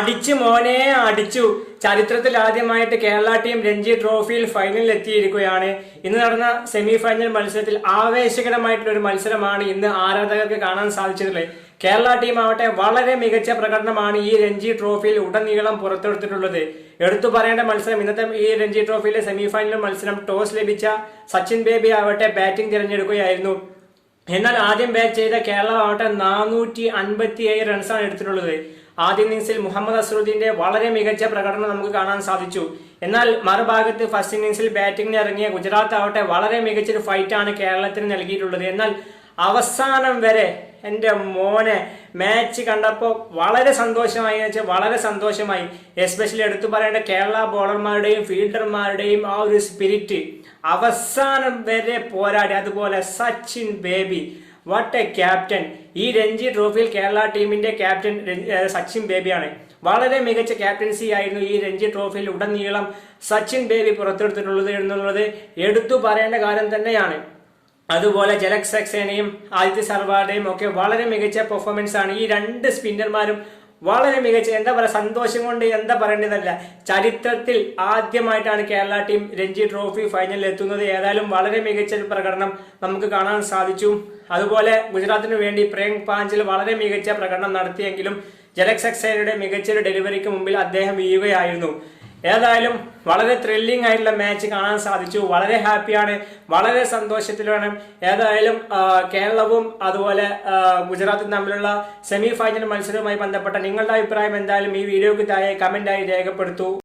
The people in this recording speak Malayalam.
അടിച്ചു മോനെ അടിച്ചു. ചരിത്രത്തിൽ ആദ്യമായിട്ട് കേരള ടീം രഞ്ജി ട്രോഫിയിൽ ഫൈനലിൽ എത്തിയിരിക്കുകയാണ്. ഇന്ന് നടന്ന സെമി ഫൈനൽ മത്സരത്തിൽ ആവേശകരമായിട്ടുള്ള ഒരു മത്സരമാണ് ഇന്ന് ആരാധകർക്ക് കാണാൻ സാധിച്ചിട്ടുള്ളത്. കേരള ടീം ആവട്ടെ വളരെ മികച്ച പ്രകടനമാണ് ഈ രഞ്ജി ട്രോഫിയിൽ ഉടനീളം പുറത്തെടുത്തിട്ടുള്ളത്. എടുത്തു പറയേണ്ട മത്സരം ഇന്നത്തെ ഈ രഞ്ജി ട്രോഫിയിലെ സെമി ഫൈനൽ മത്സരം ടോസ് ലഭിച്ച സച്ചിൻ ബേബി ആവട്ടെ ബാറ്റിംഗ് തിരഞ്ഞെടുക്കുകയായിരുന്നു. എന്നാൽ ആദ്യം ബാറ്റ് ചെയ്ത കേരള ആവട്ടെ നാനൂറ്റി അൻപത്തി ഏഴ് റൺസാണ് എടുത്തിട്ടുള്ളത്. ആദ്യ ഇന്നിംഗ്സിൽ മുഹമ്മദ് അസറുദ്ദീന്റെ വളരെ മികച്ച പ്രകടനം നമുക്ക് കാണാൻ സാധിച്ചു. എന്നാൽ മറുഭാഗത്ത് ഫസ്റ്റ് ഇന്നിംഗ്സിൽ ബാറ്റിംഗിന് ഇറങ്ങിയ ഗുജറാത്ത് ആവട്ടെ വളരെ മികച്ചൊരു ഫൈറ്റാണ് കേരളത്തിന് നൽകിയിട്ടുള്ളത്. എന്നാൽ അവസാനം വരെ എന്റെ മോനെ മാച്ച് കണ്ടപ്പോൾ വളരെ സന്തോഷമായി എന്ന് വെച്ചാൽ വളരെ സന്തോഷമായി. എസ്പെഷ്യലി എടുത്തു പറയേണ്ട കേരള ബോളർമാരുടെയും ഫീൽഡർമാരുടെയും ആ ഒരു സ്പിരിറ്റ് അവസാനം വരെ പോരാടി. അതുപോലെ Sachin Baby. What a captain ഈ രഞ്ജി ട്രോഫിയിൽ കേരള ടീമിന്റെ ക്യാപ്റ്റൻ സച്ചിൻ ബേബിയാണ്. വളരെ മികച്ച ക്യാപ്റ്റൻസി ആയിരുന്നു ഈ രഞ്ജി ട്രോഫിയിൽ ഉടനീളം സച്ചിൻ ബേബി പുറത്തെടുത്തിട്ടുള്ളത് എന്നുള്ളത് എടുത്തു പറയേണ്ട കാര്യം തന്നെയാണ്. അതുപോലെ ജലക് സക്സേനയും ആദിത്യ സർവാറുടെയും ഒക്കെ വളരെ മികച്ച പെർഫോമൻസ് ആണ്. ഈ രണ്ട് സ്പിന്നർമാരും വളരെ മികച്ച എന്താ പറയുക സന്തോഷം കൊണ്ട് എന്താ പറയേണ്ടതല്ല. ചരിത്രത്തിൽ ആദ്യമായിട്ടാണ് കേരള ടീം രഞ്ജി ട്രോഫി ഫൈനലിൽ എത്തുന്നത്. ഏതായാലും വളരെ മികച്ച ഒരു പ്രകടനം നമുക്ക് കാണാൻ സാധിച്ചു. അതുപോലെ ഗുജറാത്തിന് വേണ്ടി പ്രേം പാഞ്ചൽ വളരെ മികച്ച പ്രകടനം നടത്തിയെങ്കിലും ജലക് സക്സേനയുടെ മികച്ചൊരു ഡെലിവറിക്ക് മുമ്പിൽ അദ്ദേഹം വീഴുകയായിരുന്നു. ഏതായാലും വളരെ ത്രില്ലിംഗ് ആയിട്ടുള്ള മാച്ച് കാണാൻ സാധിച്ചു. വളരെ ഹാപ്പിയാണ് വളരെ സന്തോഷത്തിലാണ്. ഏതായാലും കേരളവും അതുപോലെ ഗുജറാത്തും തമ്മിലുള്ള സെമി ഫൈനൽ മത്സരവുമായി ബന്ധപ്പെട്ട നിങ്ങളുടെ അഭിപ്രായം എന്തായാലും ഈ വീഡിയോക്ക് താഴെ കമന്റായി രേഖപ്പെടുത്തൂ.